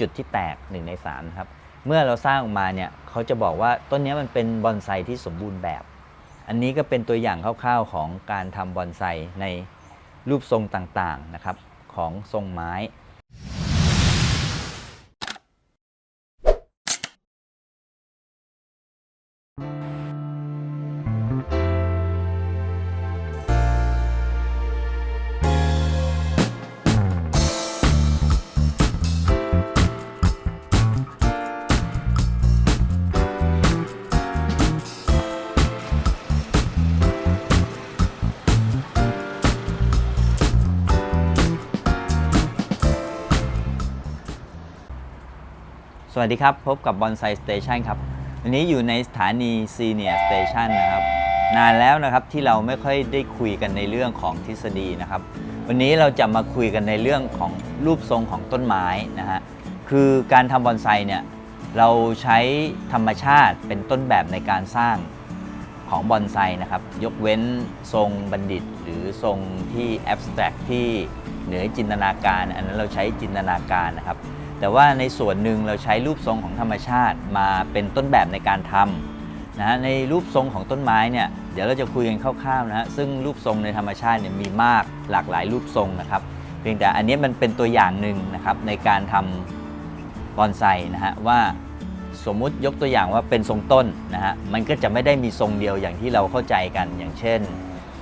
จุดที่แตก1ใน3ครับเมื่อเราสร้างออกมาเนี่ยเขาจะบอกว่าต้นนี้มันเป็นบอนไซที่สมบูรณ์แบบ อันนี้ก็เป็นตัวอย่างคร่าวๆของการทำบอนไซในรูปทรงต่างๆนะครับของทรงไม้ สวัสดีครับ พบกับบอนไซสเตชันครับ วันนี้อยู่ในสถานีซีเนียสเตชันนะครับ นานแล้วนะครับที่เราไม่ค่อยได้คุยกันในเรื่องของทฤษฎีนะครับ วันนี้เราจะมาคุยกันในเรื่องของรูปทรงของต้นไม้นะฮะคือการทำบอนไซเนี่ยเราใช้ธรรมชาติเป็นต้นแบบในการสร้างของบอนไซนะครับ ยกเว้นทรงบัณฑิต หรือทรงที่แอบสแตรกที่เหนือจินตนาการ อันนั้นเราใช้จินตนาการนะครับ แต่ว่าในส่วนหนึ่งเราใช้รูปทรงของธรรมชาติมาเป็นต้นแบบในการทำนะฮะในรูปทรงของต้นไม้เนี่ยเดี๋ยวเราจะคุยกันคร่าวๆนะฮะซึ่งรูปทรงในธรรมชาติเนี่ยมีมากหลากหลายรูปทรงนะครับเพียงแต่อันนี้มันเป็นตัวอย่างหนึ่งนะครับในการทำบอนไซนะฮะว่าสมมุติยกตัวอย่างว่าเป็นทรงต้นนะฮะมันก็จะไม่ได้มีทรงเดียวอย่างที่เราเข้าใจกันอย่างเช่น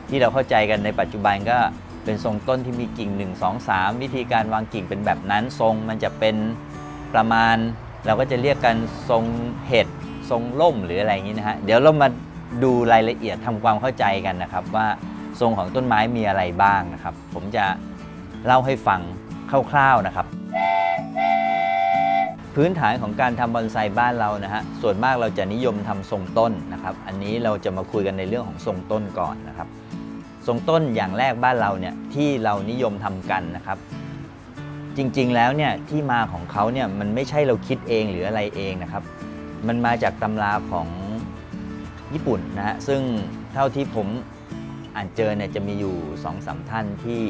ที่เราเข้าใจกันในปัจจุบันก็ เป็นทรงต้นที่มีกิ่ง 1 2 3 วิธีการวางกิ่งเป็นแบบนั้นทรงมันจะเป็นประมาณ เราก็จะเรียกกันทรงเห็ดทรงล่มหรืออะไรอย่างนี้นะฮะเดี๋ยวเรามาดูรายละเอียดทำความเข้าใจกันนะครับ ว่าทรงของต้นไม้มีอะไรบ้างนะครับ ผมจะเล่าให้ฟังคร่าวๆนะครับ พื้นฐานของการทำบอนไซบ้านเรานะฮะส่วนมากเราจะนิยมทำทรงต้นนะครับ อันนี้เราจะมาคุยกันในเรื่องของทรงต้นก่อนนะครับ ทรงต้นอย่างแรกบ้านเราเนี่ยที่เรานิยมทำกันนะครับ จริงๆแล้วเนี่ยที่มาของเขาเนี่ยมันไม่ใช่เราคิดเองหรืออะไรเองนะครับ มันมาจากตำราของญี่ปุ่นนะฮะซึ่งเท่าที่ผมอ่านเจอเนี่ยจะมีอยู่2อสามท่านที่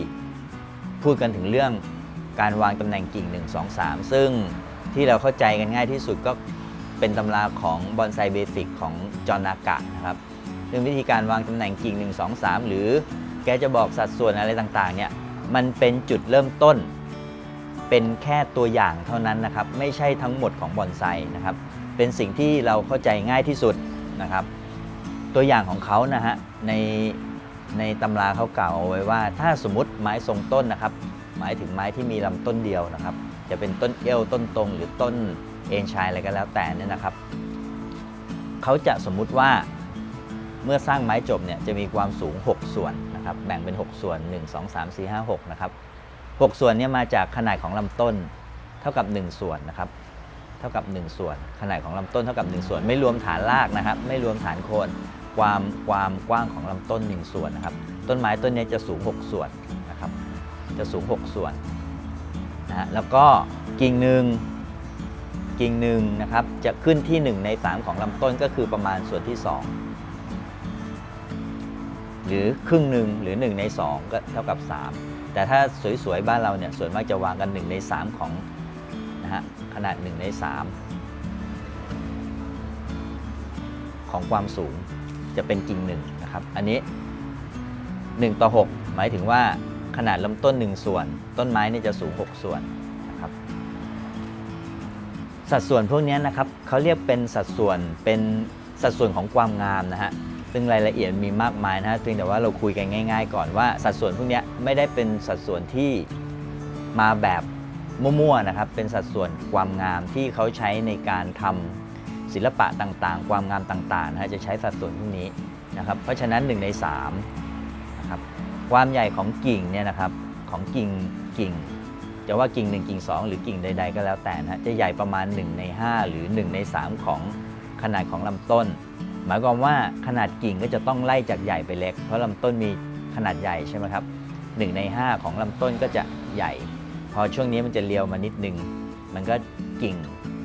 พูดกันถึงเรื่องการวางตำแหน่งกิ่ง 1 2 3 ซึ่งที่เราเข้าใจกันง่ายที่สุดก็เป็นตำราของบอนไซเบสิกของจอห์นนากะนะครับ ซึ่องวิธีการวางตำแหน่งกิ่ง 1 2 3 หรือแกจะบอกสัดส่วนอะไรต่างๆเนี่ยมันเป็นจุดเริ่มต้น เป็นแค่ตัวอย่างเท่านั้นนะครับ ไม่ใช่ทั้งหมดของบอนไซนะครับ เป็นสิ่งที่เราเข้าใจง่ายที่สุดนะครับ ตัวอย่างของเขานะฮะในในตำราเขากล่าวเอาไว้ว่า ถ้าสมมติไม้ทรงต้นนะครับ หมายถึงไม้ที่มีลำต้นเดียวนะครับ จะเป็นต้นเอวต้นตรง หรือต้นเอ็นชายอะไรก็แล้วแต่เนี่ยนะครับเขาจะสมมุติว่า เมื่อสร้างไม้จบเนี่ยจะมีความสูง 6 ส่วนนะครับแบ่งเป็น 6 ส่วน 1 2 3 4 5 6นะครับ6ส่วนเนี้มาจากขนาดของลำต้นเท่ากับ 1 ส่วนนะครับเท่ากับ 1 ส่วน ขนาดของลำต้นเท่ากับ 1 ส่วน ไม่รวมฐานรากนะครับ ไม่รวมฐานโคนความความกว้างของลำต้น 1 ส่วนนะครับ ต้นไม้ต้นนี้จะสูง 6 ส่วนนะครับ จะสูง 6 ส่วนนะฮะแล้วก็กิ่งหนึ่งกิ่งหนึ่งนะครับ จะขึ้นที่ 1 ใน 3 ของลำต้นก็คือประมาณส่วนที่ 2 หรือครึ่งหนึ่งหรือ 1 ใน 2 ก็เท่ากับ 3 แต่ถ้าสวยๆ บ้านเราเนี่ยส่วนมากจะวางกัน 1 ใน 3 ของนะฮะขนาด 1 ใน 3 ของความสูงจะเป็นกิ่งหนึ่งนะครับ อันนี้ 1 ต่อ 6 หมายถึงว่าขนาดลำต้น 1 ส่วน ต้นไม้นี่จะสูง 6 ส่วนนะครับสัดส่วนพวกนี้นะครับเขาเรียกเป็นสัดส่วนเป็นสัดส่วนของความงามนะฮะ ซึ่งรายละเอียดมีมากมายนะฮะเพียงแต่ว่าเราคุยกันง่าย ๆ ก่อนว่าสัดส่วนพวกนี้ไม่ได้เป็นสัดส่วนที่มาแบบมั่วๆนะครับ เป็นสัดส่วนความงามที่เขาใช้ในการทำศิลปะต่างๆ ความงามต่างๆนะฮะจะใช้สัดส่วนพวกนี้นะครับ เพราะฉะนั้น1ใน3นะครับความใหญ่ของกิ่งเนี่ยนะครับของกิ่งกิ่ง จะว่ากิ่ง 1 กิ่ง 2 หรือกิ่งใด ๆ ก็แล้วแต่นะฮะจะใหญ่ประมาณ 1 ใน 5 หรือ 1 ใน 3 ของขนาดของลำต้น หมายความว่าขนาดกิ่งก็จะต้องไล่จากใหญ่ไปเล็ก เพราะลำต้นมีขนาดใหญ่ใช่ไหมครับ1ใน 5 ของลำต้นก็จะใหญ่ พอช่วงนี้มันจะเลียวมานิดนึง มันก็กิ่ง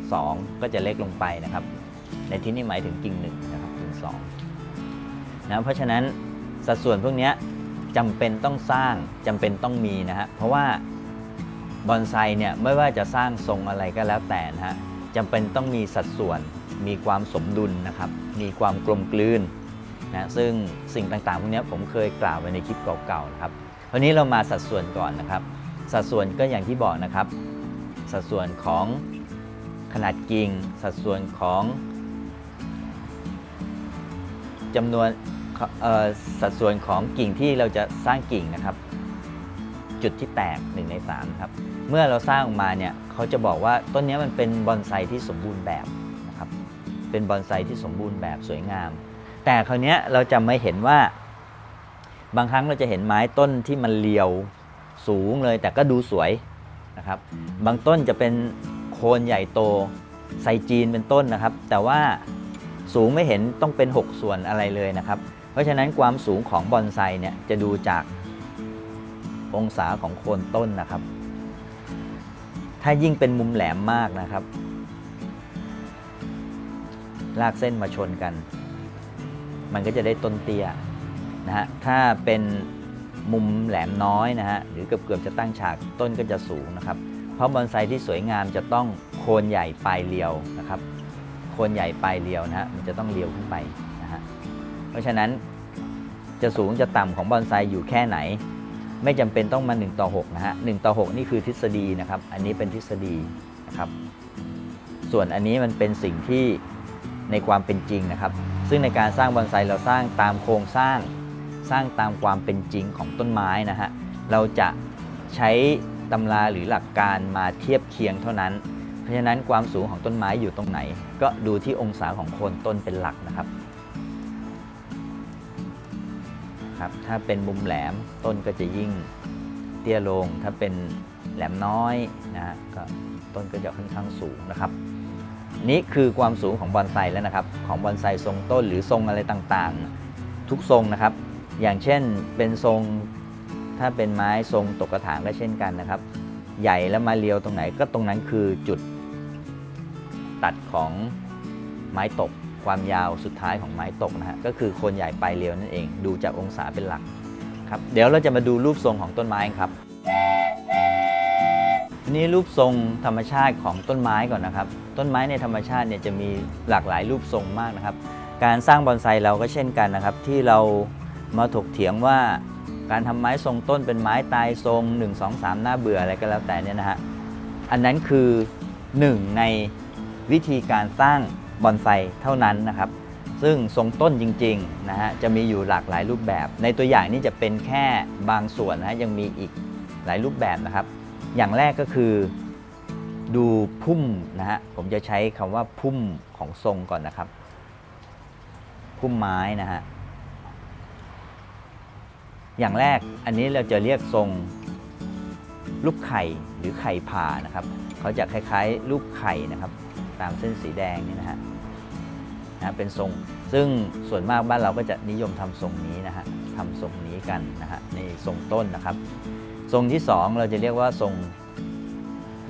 2 ก็จะเล็กลงไปนะครับ ในที่นี้หมายถึงกิ่ง1นะครับกิ่ง2นะเพราะฉะนั้นสัดส่วนพวกนี้จำเป็นต้องสร้างจำเป็นต้องมีนะฮะเพราะว่าบอนไซเนี่ยไม่ว่าจะสร้างทรงอะไรก็แล้วแต่นะฮะจำเป็นต้องมีสัดส่วน มีความสมดุลนะครับ มีความกลมกลืนนะซึ่งสิ่งต่างๆพวกนี้ผมเคยกล่าวไว้ในคลิปเก่าๆนะครับวันนี้เรามาสัดส่วนก่อนนะครับ สัดส่วนก็อย่างที่บอกนะครับ สัดส่วนของขนาดกิ่ง สัดส่วนของจำนวนสัดส่วนของกิ่งที่เราจะสร้างกิ่งนะครับ จุดที่แตก1ใน3ครับ เมื่อเราสร้างออกมาเนี่ยเขาจะบอกว่าต้นนี้มันเป็นบอนไซที่สมบูรณ์แบบ เป็นบอนไซที่สมบูรณ์แบบสวยงาม แต่คราวนี้เราจะไม่เห็นว่า บางครั้งเราจะเห็นไม้ต้นที่มันเรียวสูงเลย แต่ก็ดูสวยนะครับ บางต้นจะเป็นโคนใหญ่โตไซจีนเป็นต้นนะครับ แต่ว่าสูงไม่เห็นต้องเป็น 6 ส่วนอะไรเลยนะครับ เพราะฉะนั้นความสูงของบอนไซเนี่ยจะดูจากองศาของโคนต้นนะครับ ถ้ายิ่งเป็นมุมแหลมมากนะครับ ลากเส้นมาชนกัน มันก็จะได้ต้นเตี้ยนะฮะถ้าเป็นมุมแหลมน้อยนะฮะหรือเกือบเกือบจะตั้งฉากต้นก็จะสูงนะครับ เพราะบอนไซที่สวยงามจะต้องโคนใหญ่ปลายเรียวนะครับ โคนใหญ่ปลายเรียวนะฮะมันจะต้องเรียวขึ้นไปนะฮะเพราะฉะนั้นจะสูงจะต่ำของบอนไซอยู่แค่ไหน ไม่จำเป็นต้องมา1ต่อ6นะฮะ1ต่อ6นี่คือทฤษฎีนะครับ อันนี้เป็นทฤษฎีนะครับ ส่วนอันนี้มันเป็นสิ่งที่ ในความเป็นจริงนะครับ ซึ่งในการสร้างบอนไซเราสร้างตามโครงสร้าง สร้างตามความเป็นจริงของต้นไม้นะฮะเราจะใช้ตำราหรือหลักการมาเทียบเคียงเท่านั้น เพราะฉะนั้นความสูงของต้นไม้อยู่ตรงไหน ก็ดูที่องศาของโคนต้นเป็นหลักนะครับครับถ้าเป็นมุมแหลมต้นก็จะยิ่งเตี้ยลง ถ้าเป็นแหลมน้อยนะฮะก็ต้นก็จะค่อนข้างสูงนะครับ นี่คือความสูงของบอนไซแล้วนะครับ ของบอนไซทรงต้นหรือทรงอะไรต่างๆ ทุกทรงนะครับ อย่างเช่นเป็นทรงถ้าเป็นไม้ทรงตกกระถางก็เช่นกันนะครับ ใหญ่แล้วมาเรียวตรงไหนก็ตรงนั้นคือจุดตัดของไม้ตกความยาวสุดท้ายของไม้ตกนะฮะก็คือคนใหญ่ปลายเรียวนั่นเอง ดูจากองศาเป็นหลักครับเดี๋ยวเราจะมาดูรูปทรงของต้นไม้ครับ นี่รูปทรงธรรมชาติของต้นไม้ก่อนนะครับ ต้นไม้ในธรรมชาติเนี่ยจะมีหลากหลายรูปทรงมากนะครับ การสร้างบอนไซเราก็เช่นกันนะครับ ที่เรามาถกเถียงว่าการทำไม้ทรงต้นเป็นไม้ตายทรง 1 2 3 หน้าเบื่ออะไรก็แล้วแต่เนี่ยนะฮะอันนั้นคือหนึ่งในวิธีการสร้างบอนไซเท่านั้นนะครับ ซึ่งทรงต้นจริงๆนะฮะจะมีอยู่หลากหลายรูปแบบ ในตัวอย่างนี้จะเป็นแค่บางส่วนนะฮะยังมีอีกหลายรูปแบบนะครับ อย่างแรกก็คือดูพุ่มนะฮะ ผมจะใช้คำว่าพุ่มของทรงก่อนนะครับ พุ่มไม้นะฮะ อย่างแรกอันนี้เราจะเรียกทรงลูกไข่หรือไข่ผ่านะครับ เขาจะคล้ายๆลูกไข่นะครับ ตามเส้นสีแดงนี่นะฮะนะเป็นทรง ซึ่งส่วนมากบ้านเราก็จะนิยมทำทรงนี้นะฮะทำทรงนี้กันนะฮะในทรงต้นนะครับ ทรงที่สองเราจะเรียกว่าทรง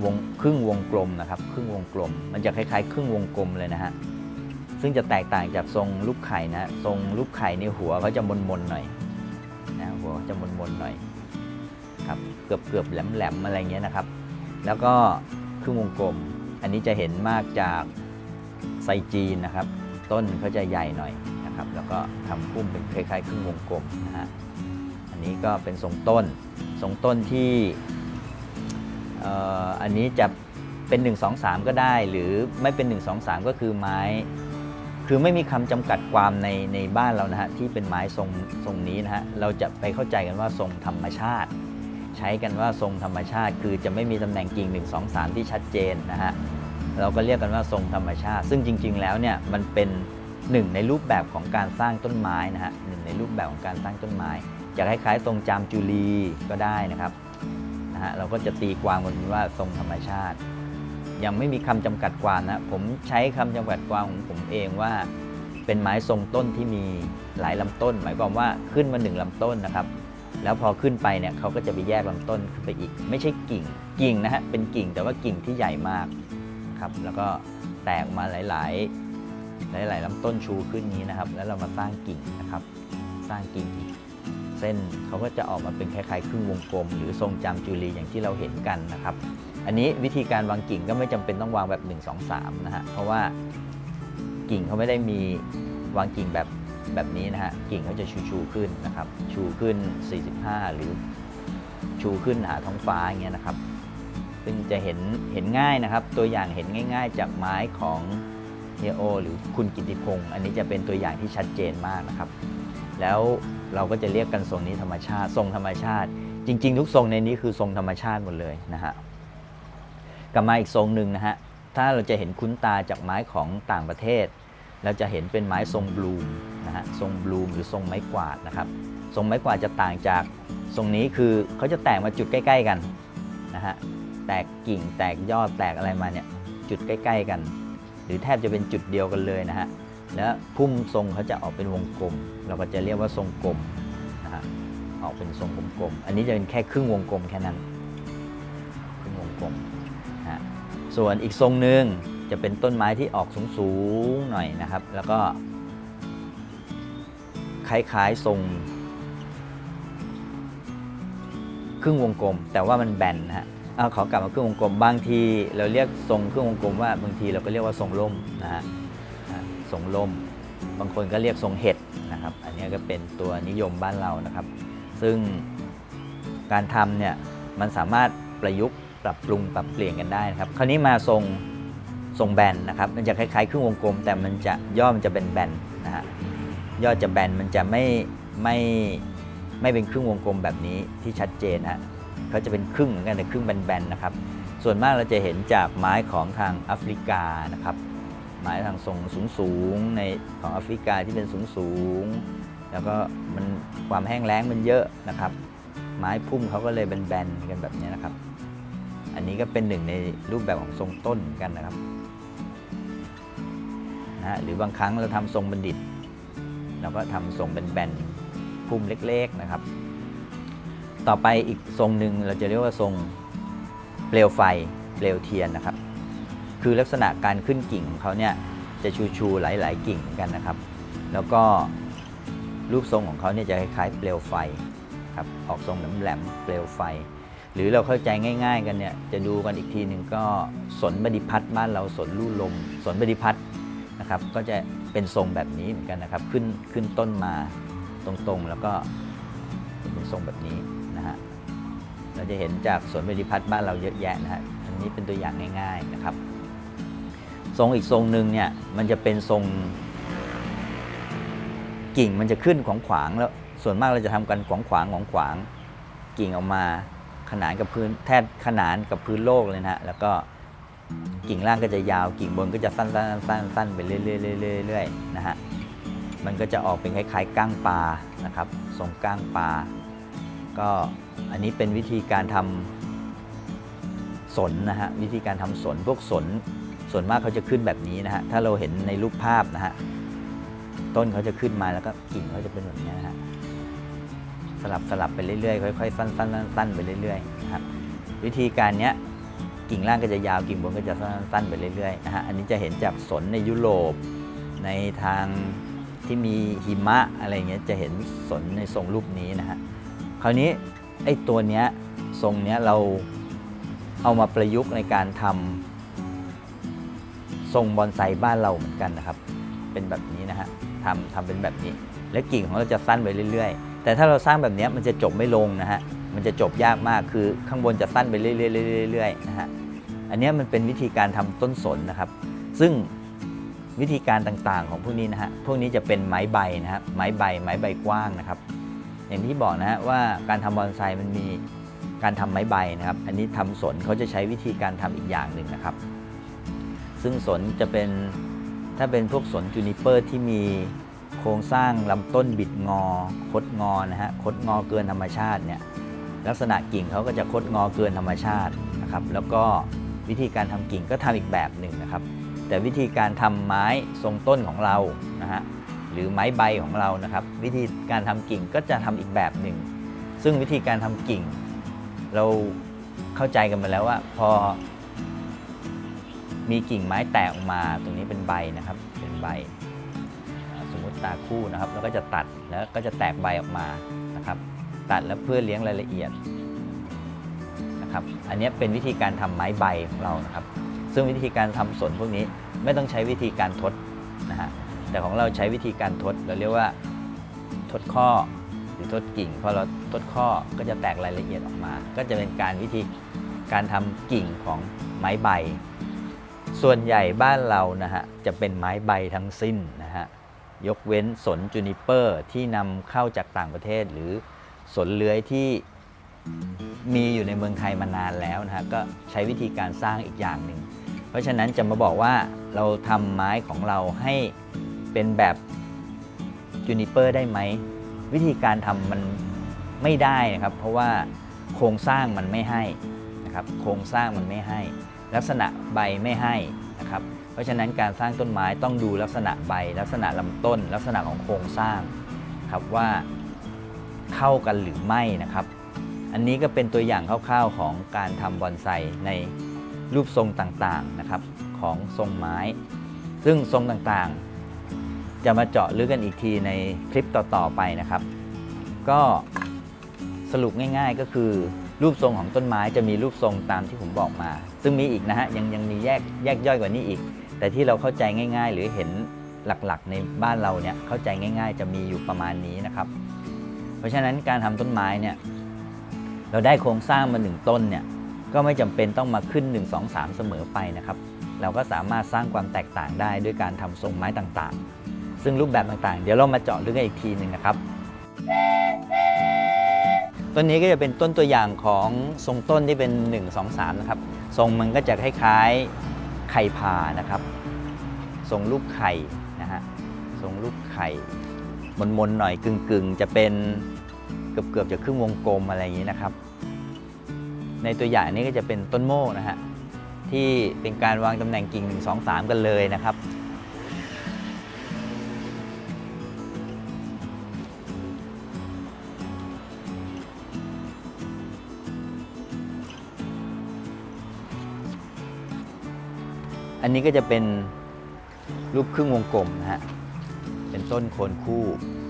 วงครึ่งวงกลมนะครับ ครึ่งวงกลม มันจะคล้ายๆ ครึ่งวงกลมเลยนะฮะซึ่งจะแตกต่างจากทรงลูกไข่นะทรงลูกไข่ในหัวเขาจะมนๆหน่อยนะหัวเขาจะมนๆหน่อยครับเกือบเกือบๆแหลมๆอะไรเงี้ยนะครับ แล้วก็ครึ่งวงกลม อันนี้จะเห็นมากจากไซจีนนะครับ ต้นเขาจะใหญ่หน่อยนะครับ แล้วก็ทำพุ่มเป็นคล้ายๆครึ่งวงกลมนะฮะอันนี้ก็เป็นทรงต้น ทรงต้นที่อันนี้จะเป็น 1 2 3 ก็ได้ หรือไม่เป็น 1 2 3 ก็คือไม้ คือไม่มีคำจำกัดความในในบ้านเรานะฮะที่เป็นไม้ทรงทรงนี้นะฮะเราจะไปเข้าใจกันว่าทรงธรรมชาติ ใช้กันว่าทรงธรรมชาติ คือจะไม่มีตำแหน่งกิ่ง 1 2 3 ที่ชัดเจนนะฮะเราก็เรียกกันว่าทรงธรรมชาติ ซึ่งจริง ๆ แล้วเนี่ยมันเป็นหนึ่งในรูปแบบของการสร้างต้นไม้นะฮะหนึ่งในรูปแบบของการสร้างต้นไม้ จะคล้ายๆทรงจามจุลีก็ได้นะครับนะฮะเราก็จะตีความกันว่าทรงธรรมชาติ ยังไม่มีคำจำกัดความนะผมใช้คำจำกัดความของผมเองว่า เป็นไม้ทรงต้นที่มีหลายลำต้น หมายความว่าขึ้นมาหนึ่งลำต้นนะครับแล้วพอขึ้นไปเนี่ยเขาก็จะไปแยกลำต้นขึ้นไปอีก ไม่ใช่กิ่งกิ่งนะฮะเป็นกิ่งแต่ว่ากิ่งที่ใหญ่มากครับแล้วก็แตกมาหลาย ๆ หลาย ๆลำต้นชูขึ้นนี้นะครับ แล้วเรามาสร้างกิ่งนะครับ สร้างกิ่งอีก เส้นเขาก็จะออกมาเป็นคล้ายๆครึ่งวงกลม หรือทรงจามจุลีอย่างที่เราเห็นกันนะครับ อันนี้วิธีการวางกิ่งก็ไม่จำเป็นต้องวางแบบ 1 2 3 นะฮะเพราะว่ากิ่งเขาไม่ได้มีวางกิ่งแบบแบบนี้นะฮะกิ่งเขาจะชูชูๆขึ้นนะครับชูขึ้น 45 หรือชูขึ้นหาท้องฟ้าอย่างเงี้ยนะครับซึ่งจะเห็นเห็นง่ายนะครับ ตัวอย่างเห็นง่าย ๆ จากไม้ของเฮียโอหรือคุณกิติพงศ์อันนี้จะเป็นตัวอย่างที่ชัดเจนมากนะครับ แล้ว เราก็จะเรียกกันทรงนี้ธรรมชาติ ทรงธรรมชาติ จริง ๆ ทุกทรงในนี้คือทรงธรรมชาติหมดเลยนะฮะกลับมาอีกทรงหนึ่งนะฮะถ้าเราจะเห็นคุ้นตาจากไม้ของต่างประเทศเราจะเห็นเป็นไม้ทรงบลูมนะฮะทรงบลูมหรือทรงไม้กวาดนะครับทรงไม้กวาดจะต่างจากทรงนี้คือเขาจะแตกมาจุดใกล้ ๆกันนะฮะแตกกิ่งแตกยอดแตกอะไรมาเนี่ยจุดใกล้ ๆ กัน หรือแทบจะเป็นจุดเดียวกันเลยนะฮะ แล้วพุ่มทรงเขาจะออกเป็นวงกลม เราก็จะเรียกว่าทรงกลมนะฮะออกเป็นทรงกลมๆอันนี้จะเป็นแค่ครึ่งวงกลมแค่นั้นครึ่งวงกลมนะส่วนอีกทรงหนึ่งจะเป็นต้นไม้ที่ออกสูงๆหน่อยนะครับ แล้วก็คล้ายๆทรง ครึ่งวงกลม แต่ว่ามันแบนนะฮะเอาขอกลับมาครึ่งวงกลม บางทีเราเรียกทรงครึ่งวงกลมว่าบางทีเราก็เรียกว่าทรงล่มนะฮะ ทรงลม บางคนก็เรียกทรงเห็ดนะครับ อันนี้ก็เป็นตัวนิยมบ้านเรานะครับ ซึ่งการทำเนี่ยมันสามารถประยุกต์ปรับปรุงปรับเปลี่ยนกันได้นะครับ คราวนี้มาทรงทรงแบนนะครับ มันจะคล้ายๆครึ่งวงกลม แต่มันจะย่อมันจะเป็นแบนนะฮะยอดจะแบนมันจะไม่ไม่ไม่เป็นครึ่งวงกลมแบบนี้ที่ชัดเจนฮะเขาจะเป็นครึ่งเหมือนกันแต่ครึ่งแบนๆนะครับ ส่วนมากเราจะเห็นจากไม้ของทางแอฟริกานะครับ ไม้ทางทรงสูงๆในของแอฟริกาที่เป็นสูงๆแล้วก็มันความแห้งแล้งมันเยอะนะครับ ไม้พุ่มเขาก็เลยแบนๆกันแบบนี้นะครับ อันนี้ก็เป็นหนึ่งในรูปแบบของทรงต้นกันนะครับนะฮะหรือบางครั้งเราทำทรงบัณฑิตเราก็ทำทรงเป็นแบนๆพุ่มเล็กๆนะครับ ต่อไปอีกทรงหนึ่งเราจะเรียกว่าทรงเปลวไฟเปลวเทียนนะครับ คือลักษณะการขึ้นกิ่งของเขาเนี่ยจะชูชูๆหลาย ๆ กิ่งเหมือนกันนะครับ แล้วก็รูปทรงของเขาเนี่ยจะคล้ายๆเปลวไฟครับออกทรงแหลมๆเปลวไฟ หรือเราเข้าใจง่าย ๆ กันเนี่ยจะดูกันอีกทีหนึ่งก็สนบดิพัดบ้านเราสนลู่ลม สนบดิพัดนะครับก็จะเป็นทรงแบบนี้เหมือนกันนะครับ ขึ้นขึ้นต้นมาตรงๆ แล้วก็เป็นทรงแบบนี้นะฮะเราจะเห็นจากสวนบดิพัดบ้านเราเยอะแยะนะฮะอันนี้เป็นตัวอย่างง่าย ๆนะครับ ทรงอีกทรงหนึ่งเนี่ยมันจะเป็นทรง กิ่งมันจะขึ้นขวางขวางแล้วส่วนมากเราจะทำกันขวางขวางขวางขวางกิ่งออกมาขนานกับพื้นแทบขนานกับพื้นโลกเลยนะฮะแล้วก็กิ่งล่างก็จะยาวกิ่งบนก็จะสั้นๆสั้นๆสั้นไปเรื่อยๆเรื่อยๆนะฮะมันก็จะออกเป็นคล้ายๆก้างปลานะครับทรงก้างปลาก็อันนี้เป็นวิธีการทำสนนะฮะวิธีการทำสนพวกสน ส่วนมากเขาจะขึ้นแบบนี้นะฮะถ้าเราเห็นในรูปภาพนะฮะต้นเขาจะขึ้นมาแล้วก็กิ่งเขาจะเป็นแบบนี้นะฮะสลับสลับไปเรื่อยๆค่อยๆสั้นๆสั้นๆไปเรื่อยๆนะครับวิธีการเนี้ยกิ่งล่างก็จะยาวกิ่งบนก็จะสั้นๆไปเรื่อยๆนะฮะอันนี้จะเห็นจากสนในยุโรปในทางที่มีหิมะอะไรเงี้ยจะเห็นสนในทรงรูปนี้นะฮะคราวนี้ไอ้ตัวเนี้ยทรงเนี้ยเราเอามาประยุกต์ในการทำ ทรงบอนไซบ้านเราเหมือนกันนะครับ เป็นแบบนี้นะฮะทำทำเป็นแบบนี้ แล้วกิ่งของเราจะสั้นไปเรื่อยๆ แต่ถ้าเราสร้างแบบนี้มันจะจบไม่ลงนะฮะมันจะจบยากมากคือข้างบนจะสั้นไปเรื่อยๆเรื่อยๆนะฮะอันนี้มันเป็นวิธีการทำต้นสนนะครับ ซึ่งวิธีการต่างๆของพวกนี้นะฮะพวกนี้จะเป็นไม้ใบนะครับไม้ใบไม้ใบกว้างนะครับ อย่างที่บอกนะฮะว่าการทำบอนไซมันมีการทำไม้ใบนะครับ อันนี้ทำสนเขาจะใช้วิธีการทำอีกอย่างหนึ่งนะครับ ซึ่งสนจะเป็นถ้าเป็นพวกสนจูนิเปอร์ที่มีโครงสร้างลำต้นบิดงอ คดงอนะฮะคดงอเกินธรรมชาติเนี่ยลักษณะกิ่งเขาก็จะคดงอเกินธรรมชาตินะครับ แล้วก็วิธีการทำกิ่งก็ทำอีกแบบหนึ่งนะครับ แต่วิธีการทำไม้ทรงต้นของเรานะฮะหรือไม้ใบของเรานะครับ วิธีการทำกิ่งก็จะทำอีกแบบหนึ่งซึ่งวิธีการทำกิ่ง เราเข้าใจกันมาแล้วว่า พอ มีกิ่งไม้แตกออกมาตรงนี้เป็นใบนะครับ เป็นใบ สมมติตาคู่นะครับ แล้วก็จะตัดแล้วก็จะแตกใบออกมานะครับ ตัดแล้วเพื่อเลี้ยงรายละเอียดนะครับ อันนี้เป็นวิธีการทำไม้ใบของเรานะครับ ซึ่งวิธีการทำสนพวกนี้ไม่ต้องใช้วิธีการทดนะฮะแต่ของเราใช้วิธีการทดเราเรียกว่าทดข้อหรือทดกิ่งพอเราทดข้อก็จะแตกรายละเอียดออกมา ก็จะเป็นการวิธีการทำกิ่งของไม้ใบ ส่วนใหญ่บ้านเรานะฮะจะเป็นไม้ใบทั้งสิ้นนะฮะยกเว้นสนจูนิเปอร์ที่นำเข้าจากต่างประเทศ หรือสนเลื้อยที่มีอยู่ในเมืองไทยมานานแล้วนะฮะก็ใช้วิธีการสร้างอีกอย่างหนึ่งเพราะฉะนั้นจะมาบอกว่าเราทำไม้ของเราให้เป็นแบบจูนิเปอร์ได้ไหมวิธีการทำมันไม่ได้นะครับ เพราะว่าโครงสร้างมันไม่ให้นะครับโครงสร้างมันไม่ให้ ลักษณะใบไม่ให้นะครับเพราะฉะนั้นการสร้างต้นไม้ต้องดูลักษณะใบ ลักษณะลำต้น ลักษณะของโครงสร้างครับว่าเข้ากันหรือไม่นะครับ อันนี้ก็เป็นตัวอย่างคร่าวๆของการทำบอนไซในรูปทรงต่างๆนะครับของทรงไม้ ซึ่งทรงต่างๆ จะมาเจาะลึกกันอีกทีในคลิปต่อๆไปนะครับ ก็สรุปง่ายๆก็คือ รูปทรงของต้นไม้จะมีรูปทรงตามที่ผมบอกมา ซึ่งมีอีกนะฮะยังยังมีแยกแยกย่อยกว่านี้อีก แต่ที่เราเข้าใจง่าย ๆ หรือเห็นหลักๆ ในบ้านเราเนี่ยเข้าใจง่าย ๆ จะมีอยู่ประมาณนี้นะครับ เพราะฉะนั้นการทำต้นไม้เนี่ยเราได้โครงสร้างมาหนึ่งต้นเนี่ยก็ไม่จำเป็นต้องมาขึ้น 1 2 3 เสมอไปนะครับ เราก็สามารถสร้างความแตกต่างได้ด้วยการทำทรงไม้ต่างๆ ซึ่งรูปแบบต่างๆ เดี๋ยวเรามาเจาะลึกกันอีกทีหนึ่งนะครับ ต้นนี้ก็จะเป็นต้นตัวอย่างของทรงต้นที่เป็น 1 2 3 นะครับ ทรงมันก็จะคล้ายๆไข่ผ่านะครับ ทรงรูปไข่นะฮะ ทรงรูปไข่มนๆหน่อยกึ่งๆ จะเป็นเกือบๆจะครึ่งวงกลมอะไรอย่างนี้นะครับ ในตัวอย่างนี้ก็จะเป็นต้นโม่นะฮะที่เป็นการวางตำแหน่งกิ่ง 1 2 3 กันเลยนะครับ อันนี้ก็จะเป็นรูปครึ่งวงกลมนะฮะ เป็นต้นโคนคู่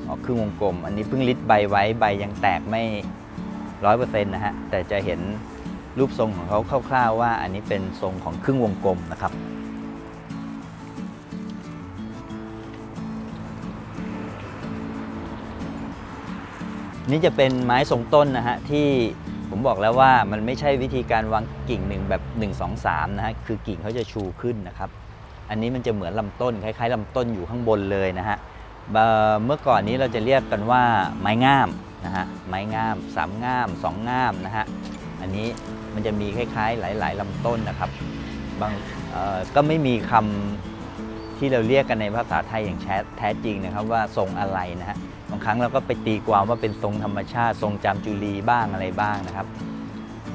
ออกครึ่งวงกลม อันนี้เพิ่งลิดใบไว้ใบยังแตกไม่ร้อยเปอร์เซ็นต์นะฮะ แต่จะเห็นรูปทรงของเขาคร่าวๆว่า อันนี้เป็นทรงของครึ่งวงกลมนะครับ นี่จะเป็นไม้ทรงต้นนะฮะที่ ผมบอกแล้วว่ามันไม่ใช่วิธีการวางกิ่งหนึ่งแบบ 1 2 3 นะฮะ คือกิ่งเขาจะชูขึ้นนะครับ อันนี้มันจะเหมือนลำต้น คล้ายๆลำต้นอยู่ข้างบนเลยนะฮะ เมื่อก่อนนี้เราจะเรียกกันว่าไม้งามนะฮะ ไม้งามสามงามสองงามนะฮะ อันนี้มันจะมีคล้ายๆ หลาย ๆลำต้นนะครับ บางก็ไม่มีคำ ที่เราเรียกกันในภาษาไทยอย่างแท้แทจริงนะครับว่าทรงอะไรนะฮะบางครั้งเราก็ไปตีความว่าเป็นทรงธรรมชาติ ทรงจามจุลีบ้างอะไรบ้างนะครับ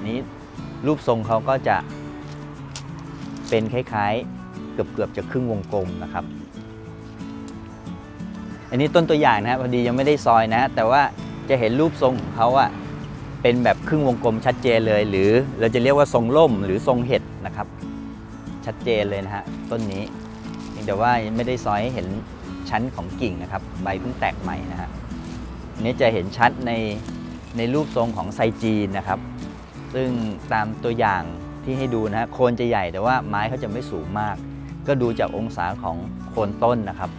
นี้รูปทรงเขาก็จะเป็นคล้ายๆ เกือบๆจะครึ่งวงกลมนะครับ อันนี้ต้นตัวอย่างนะพอดียังไม่ได้ซอยนะ แต่ว่าจะเห็นรูปทรงของเขาอะเป็นแบบครึ่งวงกลมชัดเจนเลย หรือเราจะเรียกว่าทรงล่มหรือทรงเห็ดนะครับ ชัดเจนเลยนะฮะต้นนี้ แต่ว่าไม่ได้ซอยให้เห็นชั้นของกิ่งนะครับ ใบเพิ่งแตกใหม่นะฮะนนี้จะเห็นชัดในในรูปทรงของไซจีนนะครับ ซึ่งตามตัวอย่างที่ให้ดูนะฮะโคนจะใหญ่แต่ว่าไม้เขาจะไม่สูงมาก ก็ดูจากองศาของโคนต้นนะครับ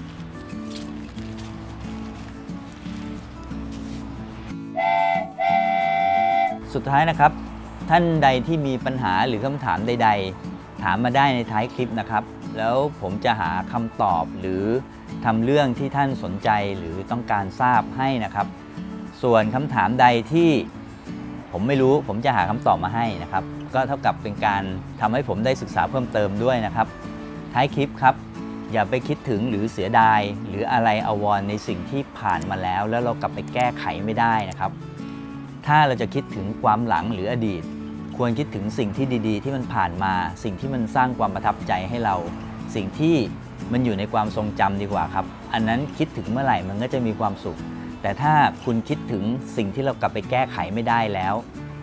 สุดท้ายนะครับ ท่านใดที่มีปัญหาหรือคำถามใด ๆ ถามมาได้ในท้ายคลิปนะครับ แล้วผมจะหาคำตอบหรือทำเรื่องที่ท่านสนใจหรือต้องการทราบให้นะครับ ส่วนคำถามใดที่ผมไม่รู้ผมจะหาคำตอบมาให้นะครับ ก็เท่ากับเป็นการทำให้ผมได้ศึกษาเพิ่มเติมด้วยนะครับ ท้ายคลิปครับ อย่าไปคิดถึงหรือเสียดาย หรืออะไรอาวรในสิ่งที่ผ่านมาแล้ว แล้วเรากลับไปแก้ไขไม่ได้นะครับ ถ้าเราจะคิดถึงความหลังหรืออดีต ควรคิดถึงสิ่งที่ดีๆ ที่มันผ่านมา สิ่งที่มันสร้างความประทับใจให้เรา สิ่งที่มันอยู่ในความทรงจำดีกว่าครับ อันนั้นคิดถึงเมื่อไหร่มันก็จะมีความสุข แต่ถ้าคุณคิดถึงสิ่งที่เรากลับไปแก้ไขไม่ได้แล้ว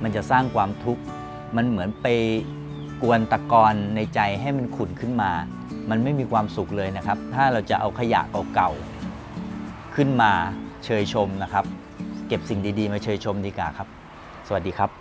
มันจะสร้างความทุกข์ มันเหมือนไปกวนตะกอนในใจให้มันขุ่นขึ้นมา มันไม่มีความสุขเลยนะครับ ถ้าเราจะเอาขยะเก่าๆขึ้นมาเชยชมนะครับ เก็บสิ่งดีๆ มาเชยชมดีกว่าครับ สวัสดีครับ